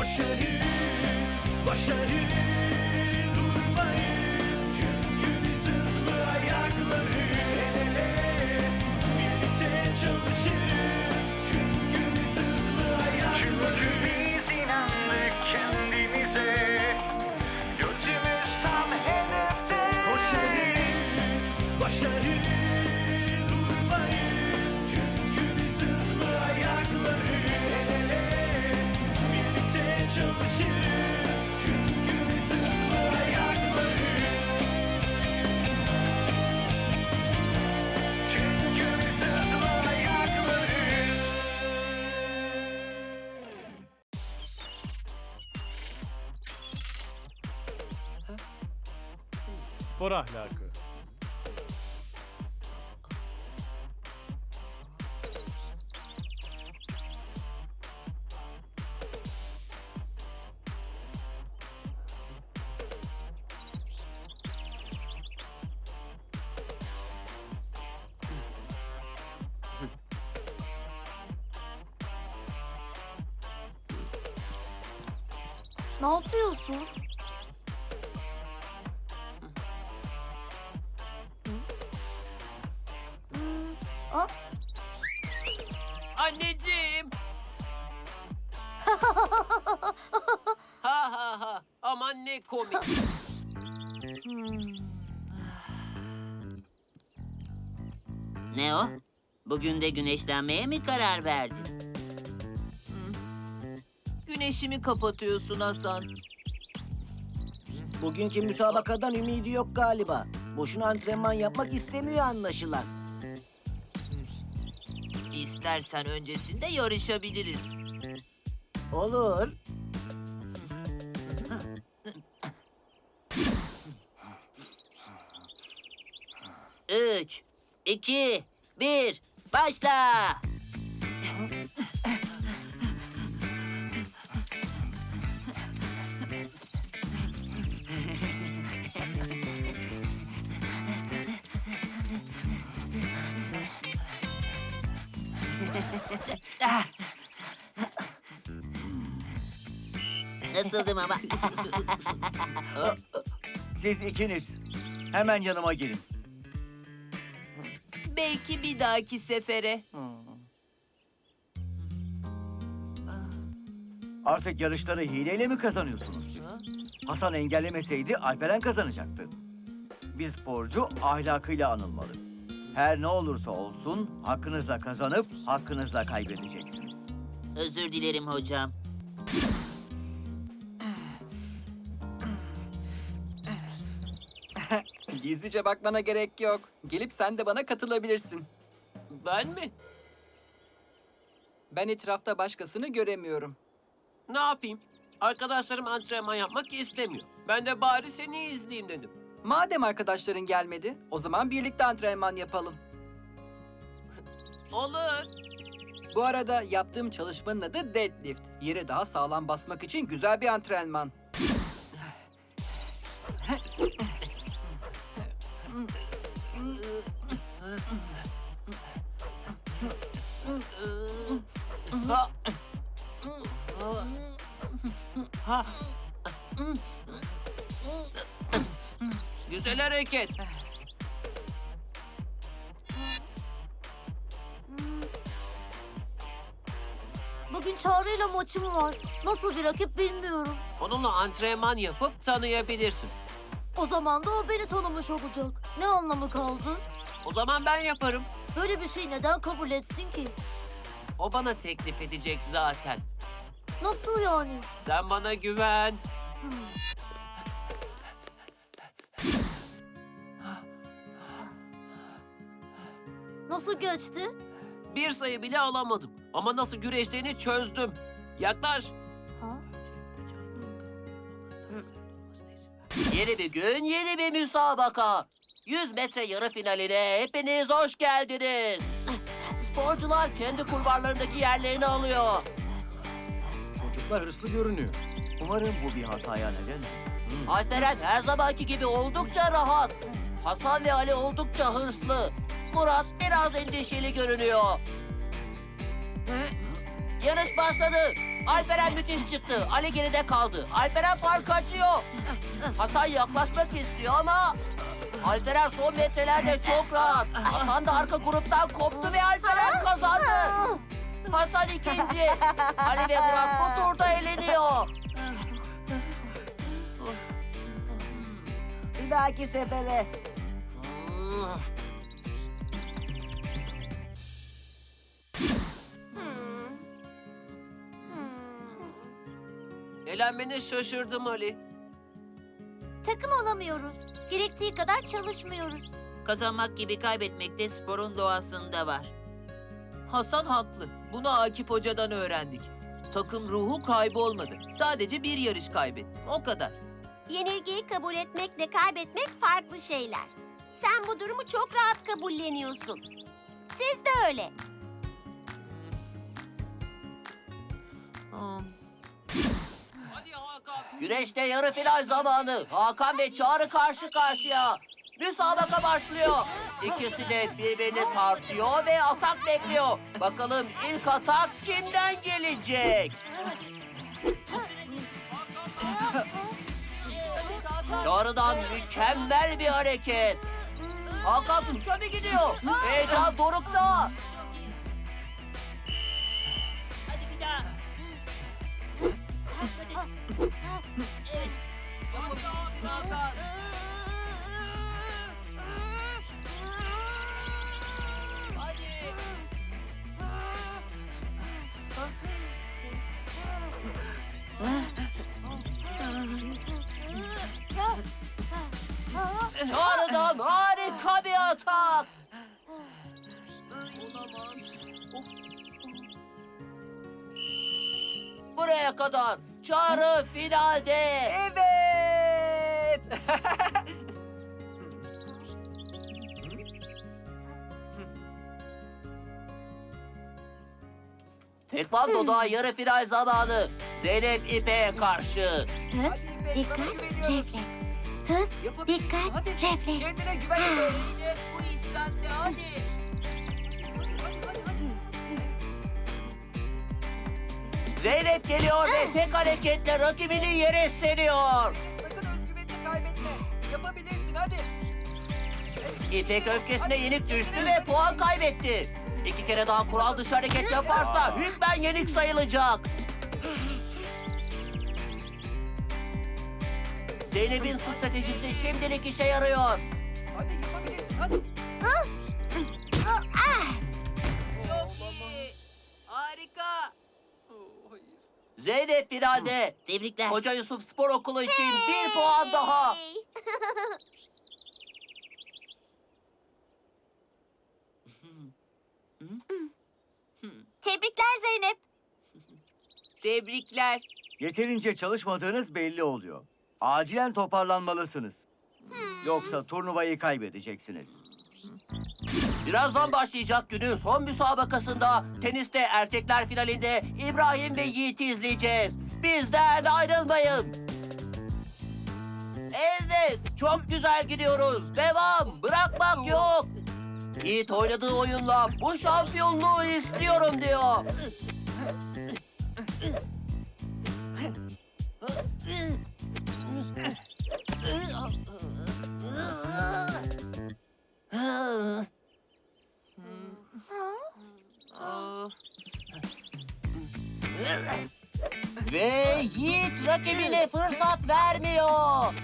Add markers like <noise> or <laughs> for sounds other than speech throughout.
Koşarız, başarır Spor ahlakı. Ne yapıyorsun? Anneciğim. <laughs> ha ha ha. Aman ne komik. Ne o? Bugün de güneşlenmeye mi karar verdin? Güneşimi kapatıyorsun Hasan. Bugünkü müsabakadan ümidi yok galiba. Boşuna antrenman yapmak istemiyor anlaşılan. İstersen öncesinde yarışabiliriz. Olur. Üç, iki, bir, başla! Nasıldım ama? Siz ikiniz hemen yanıma gelin. Belki bir dahaki sefere. Artık yarışları hileyle mi kazanıyorsunuz siz? Hasan engellemeseydi Alperen kazanacaktı. Bir sporcu ahlakıyla anılmalı. Her ne olursa olsun hakkınızla kazanıp hakkınızla kaybedeceksiniz. Özür dilerim hocam. Gizlice bakmana gerek yok. Gelip sen de bana katılabilirsin. Ben mi? Ben etrafta başkasını göremiyorum. Ne yapayım? Arkadaşlarım antrenman yapmak istemiyor. Ben de bari seni izleyeyim dedim. Madem arkadaşların gelmedi, o zaman birlikte antrenman yapalım. Olur. Bu arada yaptığım çalışmanın adı deadlift. Yere daha sağlam basmak için güzel bir antrenman. Ha. Ha. Güzel hareket. bugün Çağrı'yla maçım var. Nasıl bir rakip bilmiyorum. Onunla antrenman yapıp tanıyabilirsin. O zaman da o beni tanımış olacak. Ne anlamı kaldı? O zaman ben yaparım. Böyle bir şey neden kabul etsin ki? O bana teklif edecek zaten. Nasıl yani? Sen bana güven. Hmm. Nasıl geçti? Bir sayı bile alamadım. Ama nasıl güreştiğini çözdüm. Yaklaş. Ha? Yeni bir gün, yeni bir müsabaka. 100 metre yarı finaline hepiniz hoş geldiniz. Sporcular kendi kulvarlarındaki yerlerini alıyor. Çocuklar hırslı görünüyor. Umarım bu bir hataya neden olmaz. Alperen her zamanki gibi oldukça rahat. Hasan ve Ali oldukça hırslı. Murat biraz endişeli görünüyor. Yarış başladı. Alperen müthiş çıktı. Ali geride kaldı. Alperen fark açıyor. Hasan yaklaşmak istiyor ama... Alperen son metrelerde çok rahat. Hasan da arka gruptan koptu ve Alperen kazandı. Hasan ikinci. Ali ve Murat bu turda eğleniyor. Bir dahaki sefere. Eğlenmene şaşırdım Ali. Takım olamıyoruz. Gerektiği kadar çalışmıyoruz. Kazanmak gibi kaybetmek de sporun doğasında var. Hasan haklı. Bunu Akif Hoca'dan öğrendik. Takım ruhu kaybolmadı. Sadece bir yarış kaybettim. O kadar. Yenilgiyi kabul etmekle kaybetmek farklı şeyler. Sen bu durumu çok rahat kabulleniyorsun. Siz de öyle. Hmm. Güreşte yarı final zamanı. Hakan ve Çağrı karşı karşıya. Müsabaka başlıyor. İkisi de birbirini tartıyor ve atak bekliyor. Bakalım ilk atak kimden gelecek? Çağrı'dan mükemmel bir hareket. Hakan tuşa mı gidiyor? Heyecan dorukta. Kadar. Çağrı finalde. Evet. <laughs> Tekvando'da yarı final zamanı. Zeynep İpek'e karşı. Hız, Hadi İpek, dikkat, güveniyoruz. refleks. Hız, Yapabilirsin. dikkat, Hadi. refleks. Kendine güven yine. Bu iş sende. Hadi Zeynep geliyor ve tek hareketle rakibini yere seriyor. Sakın özgüvenini kaybetme. Yapabilirsin hadi. İpek öfkesine yenik düştü ve puan kaybetti. İki kere daha kural dışı hareket yaparsa hükmen yenik sayılacak. Zeynep'in stratejisi şimdilik işe yarıyor. Hadi yapabilirsin hadi. Zeynep finalde. Tebrikler. Hoca Yusuf Spor Okulu için bir puan daha. <laughs> Tebrikler Zeynep. Tebrikler. Yeterince çalışmadığınız belli oluyor. Acilen toparlanmalısınız. Yoksa turnuvayı kaybedeceksiniz. Birazdan başlayacak günün son müsabakasında teniste erkekler finalinde İbrahim ve Yiğit'i izleyeceğiz. Bizden ayrılmayın. Evet, çok güzel gidiyoruz. Devam, bırakmak yok. Yiğit oynadığı oyunla bu şampiyonluğu istiyorum diyor. <laughs> Ve Yiğit rakibine fırsat vermiyor.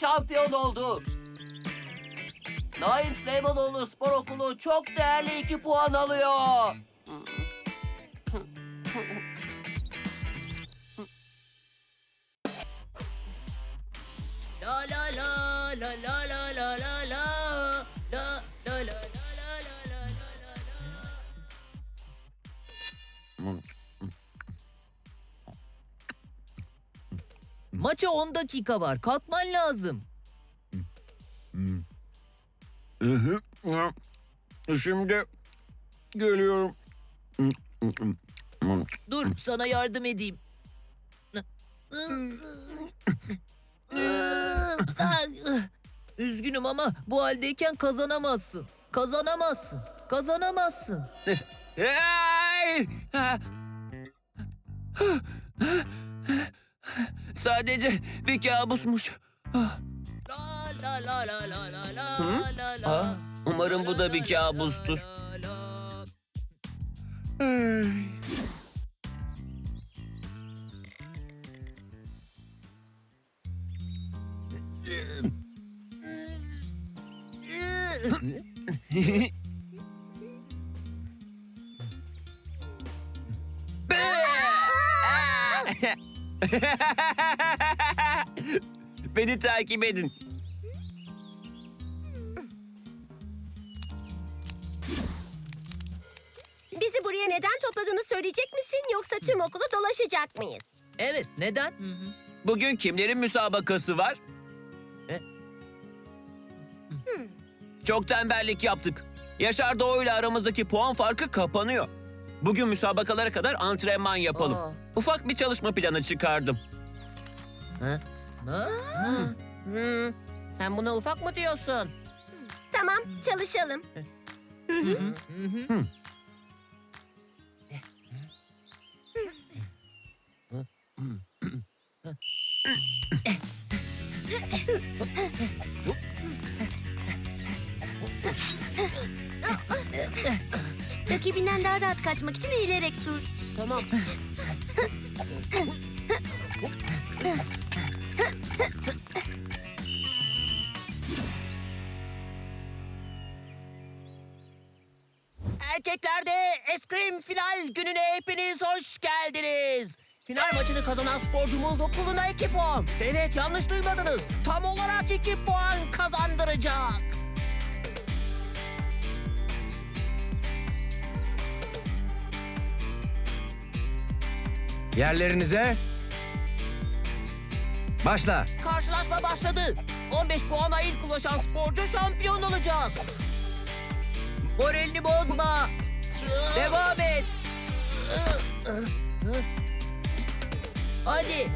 şampiyon oldu. Naim Süleymanoğlu Spor Okulu çok değerli iki puan alıyor. La la la la la la la la Maça 10 dakika var. Kalkman lazım. Şimdi geliyorum. Dur sana yardım edeyim. Üzgünüm ama bu haldeyken kazanamazsın. Kazanamazsın. Kazanamazsın. Hey! Sadece bir kabusmuş. Ah. Umarım bu da bir kabustur. Bıh! <laughs> <laughs> <laughs> Beni takip edin. Bizi buraya neden topladığını söyleyecek misin yoksa tüm okulu dolaşacak mıyız? Evet neden? Bugün kimlerin müsabakası var? E? Çok tembellik yaptık. Yaşar Doğu ile aramızdaki puan farkı kapanıyor. Bugün müsabakalara kadar antrenman yapalım. Aa. Ufak bir çalışma planı çıkardım. Ha? Hmm, Sen buna ufak mı diyorsun? Tamam, çalışalım. <laughs> Rakibinden daha rahat kaçmak için eğilerek dur. Tamam. Erkeklerde eskrim final gününe hepiniz hoş geldiniz. Final maçını kazanan sporcumuz okuluna 2 puan. Evet yanlış duymadınız. Tam olarak 2 puan kazandıracak. Yerlerinize. Başla. Karşılaşma başladı. 15 puana ilk ulaşan sporcu şampiyon olacak. Moralini bozma. Devam et. Hadi.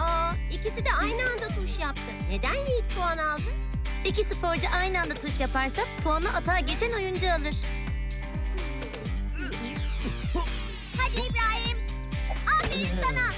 Aa, ikisi de aynı anda tuş yaptı. Neden Yiğit puan aldı? İki sporcu aynı anda tuş yaparsa puanı atağa geçen oyuncu alır. Sana.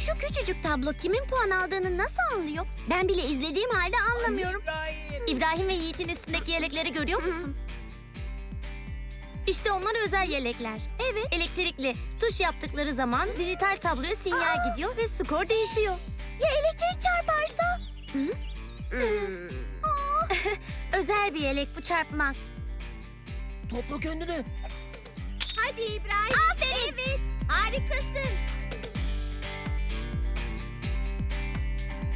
Şu küçücük tablo kimin puan aldığını nasıl anlıyor? Ben bile izlediğim halde anlamıyorum. İbrahim ve Yiğit'in üstündeki yelekleri görüyor musun? İşte onlar özel yelekler. Evet, elektrikli. Tuş yaptıkları zaman dijital tabloya sinyal gidiyor ve skor değişiyor. Ya elektrik çarparsa? Hı? <laughs> özel bir yelek bu çarpmaz. Topla kendini. Hadi İbrahim. Aferin. Evet, harikasın.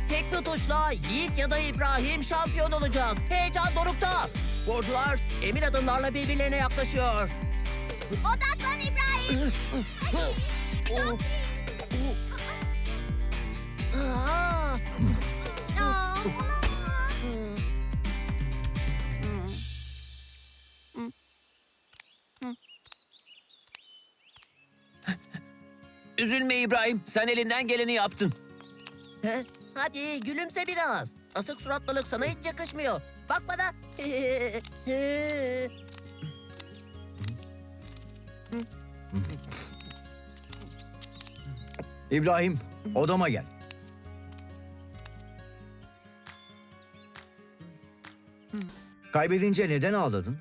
Tek bir tuşla Yiğit ya da İbrahim şampiyon olacak. Heyecan dorukta. Sporcular emin adımlarla birbirlerine yaklaşıyor. Odaklan İbrahim. Aa, Aa, olamaz. Üzülme İbrahim. Sen elinden geleni yaptın. He? Hadi gülümse biraz. Asık suratlılık sana hiç yakışmıyor. Bak bana. İbrahim, odama gel. Kaybedince neden ağladın?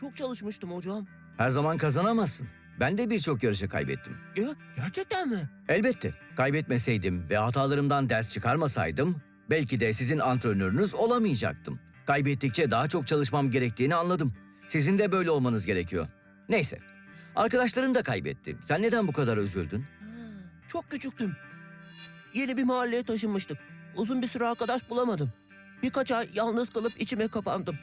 Çok çalışmıştım hocam. Her zaman kazanamazsın. Ben de birçok yarışı kaybettim. Ya, gerçekten mi? Elbette. Kaybetmeseydim ve hatalarımdan ders çıkarmasaydım belki de sizin antrenörünüz olamayacaktım. Kaybettikçe daha çok çalışmam gerektiğini anladım. Sizin de böyle olmanız gerekiyor. Neyse. Arkadaşların da kaybetti. Sen neden bu kadar üzüldün? Çok küçüktüm. Yeni bir mahalleye taşınmıştık. Uzun bir süre arkadaş bulamadım. Birkaç ay yalnız kalıp içime kapandım.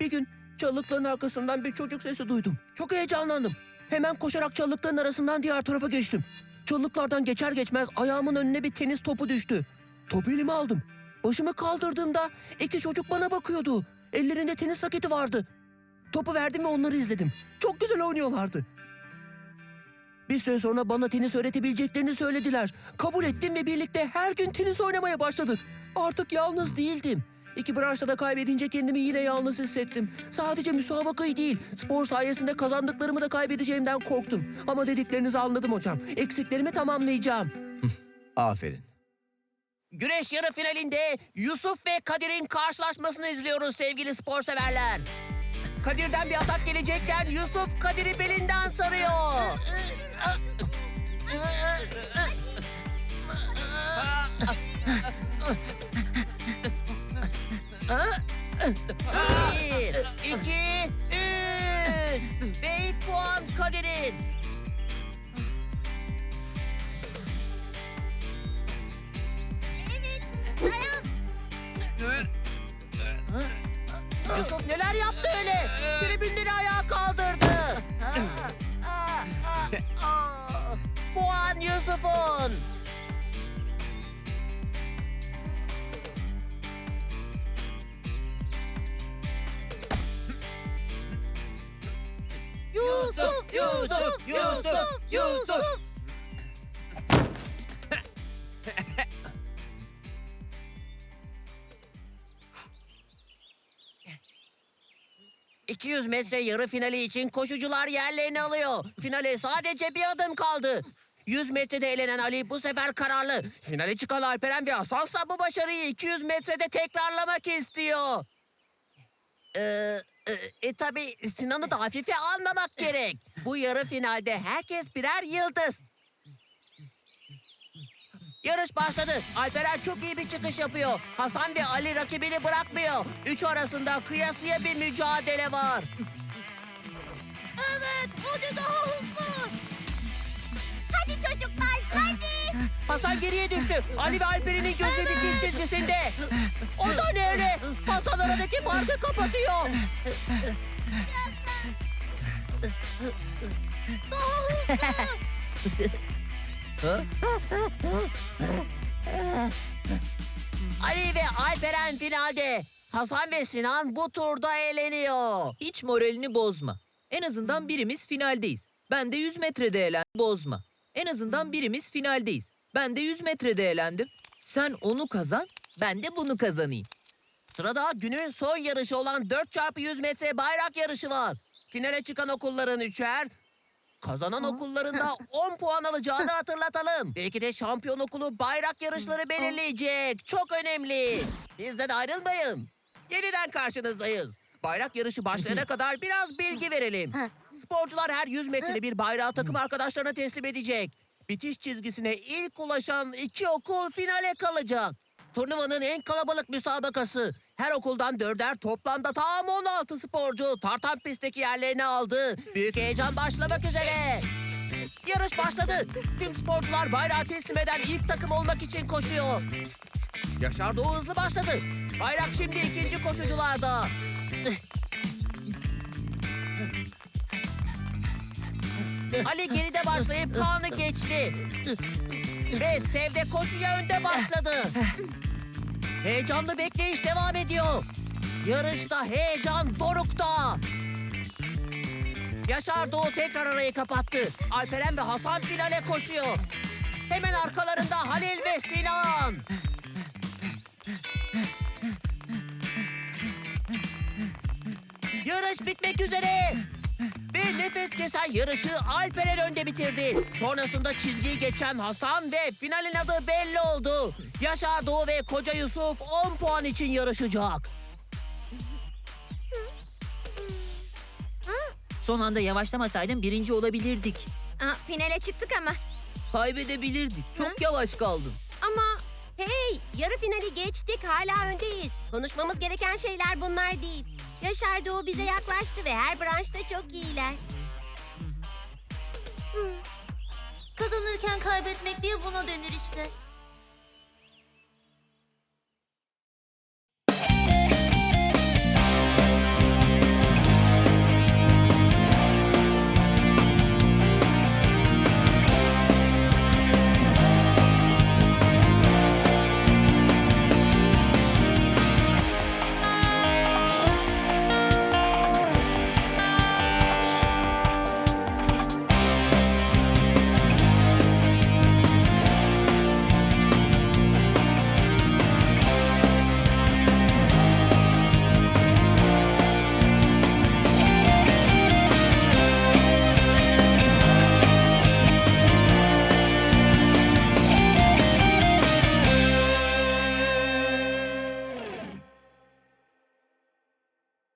Bir gün Çalılıkların arkasından bir çocuk sesi duydum. Çok heyecanlandım. Hemen koşarak çalılıkların arasından diğer tarafa geçtim. Çalılıklardan geçer geçmez ayağımın önüne bir tenis topu düştü. Topu elime aldım. Başımı kaldırdığımda iki çocuk bana bakıyordu. Ellerinde tenis raketi vardı. Topu verdim ve onları izledim. Çok güzel oynuyorlardı. Bir süre sonra bana tenis öğretebileceklerini söylediler. Kabul ettim ve birlikte her gün tenis oynamaya başladık. Artık yalnız değildim. İki branşta da kaybedince kendimi yine yalnız hissettim. Sadece müsabakayı değil, spor sayesinde kazandıklarımı da kaybedeceğimden korktum. Ama dediklerinizi anladım hocam. Eksiklerimi tamamlayacağım. <laughs> Aferin. Güreş yarı finalinde Yusuf ve Kadir'in karşılaşmasını izliyoruz sevgili spor severler. Kadir'den bir atak gelecekken Yusuf Kadir'i belinden sarıyor. <laughs> Bir, iki, üç. İlk puan Kadir'in. Yusuf neler yaptı öyle? Tribünleri ayağa kaldırdı. Puan Yusuf'un. Yusuf, Yusuf, Yusuf, Yusuf. ...200 metre yarı finali için koşucular yerlerini alıyor. Finale sadece bir adım kaldı. 100 metrede elenen Ali bu sefer kararlı. Finale çıkan Alperen ve Hasansa bu başarıyı 200 metrede tekrarlamak istiyor. Ee, e, e, tabii Sinan'ı da hafife almamak gerek. Bu yarı finalde herkes birer yıldız. Yarış başladı. Alperen çok iyi bir çıkış yapıyor. Hasan ve Ali rakibini bırakmıyor. Üç arasında kıyasıya bir mücadele var. Evet, hadi daha hızlı. Hadi çocuklar, hadi. Hasan geriye düştü. Ali ve Alperen'in gözü dikiş çizgisinde. O da ne öyle? Hasan aradaki farkı kapatıyor. Ali ve Alperen finalde. Hasan ve Sinan bu turda eğleniyor. Hiç moralini bozma. En azından birimiz finaldeyiz. Ben de 100 metrede eğlendim. Bozma. En azından birimiz finaldeyiz. Ben de 100 metrede eğlendim. Sen onu kazan, ben de bunu kazanayım. Sırada günün son yarışı olan 4x100 metre bayrak yarışı var. Finale çıkan okulların üçer, kazanan okulların da <laughs> 10 puan alacağını hatırlatalım. Belki de şampiyon okulu bayrak yarışları belirleyecek. Çok önemli. Bizden ayrılmayın. Yeniden karşınızdayız. Bayrak yarışı başlayana kadar biraz bilgi verelim. Sporcular her 100 metrede bir bayrağı takım arkadaşlarına teslim edecek. Bitiş çizgisine ilk ulaşan iki okul finale kalacak. Turnuvanın en kalabalık müsabakası. Her okuldan dörder toplamda tam 16 sporcu tartan pistteki yerlerini aldı. Büyük heyecan başlamak üzere. Yarış başladı. Tüm sporcular bayrağı teslim eden ilk takım olmak için koşuyor. Yaşar Doğu hızlı başladı. Bayrak şimdi ikinci koşucularda. Ali geride başlayıp Kaan'ı geçti. Ve Sevde koşuya önde başladı. Heyecanlı bekleyiş devam ediyor. Yarışta heyecan dorukta. Yaşar Doğu tekrar arayı kapattı. Alperen ve Hasan finale koşuyor. Hemen arkalarında Halil ve Sinan. Yarış bitmek üzere. Nefes kesen yarışı Alperen önde bitirdi. Sonrasında çizgiyi geçen Hasan ve finalin adı belli oldu. Yaşar Doğu ve Koca Yusuf 10 puan için yarışacak. Son anda yavaşlamasaydım birinci olabilirdik. Aa, finale çıktık ama. Kaybedebilirdik. Çok yavaş kaldın. Ama hey yarı finali geçtik hala öndeyiz. Konuşmamız gereken şeyler bunlar değil. Yaşar Doğu bize yaklaştı ve her branşta çok iyiler. Kazanırken kaybetmek diye buna denir işte.